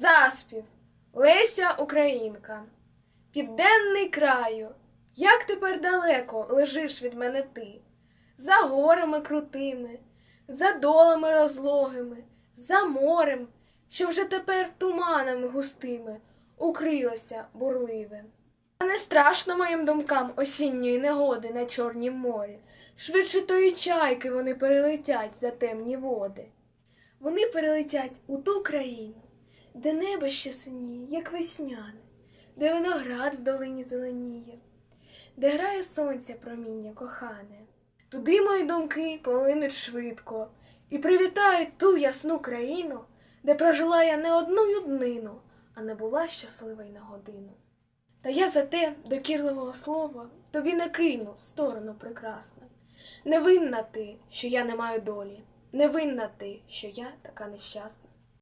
Заспів Леся Українка. Південний краю, як тепер далеко лежиш від мене ти, за горами крутими, за долами розлогими, за морем, що вже тепер туманами густими укрилося бурливе. А не страшно моїм думкам осінньої негоди на Чорнім морі. Швидше тої чайки вони перелетять за темні води. Вони перелетять у ту країну, де небо ще синіє, як весняне, де виноград в долині зеленіє, де грає сонця проміння кохане. Туди мої думки полинуть швидко і привітають ту ясну країну, де прожила я не одну днину, а не була щаслива й на годину. Та я за те докірливого слова тобі не кину, сторону прекрасна. Не винна ти, що я не маю долі, не винна ти, що я така нещасна.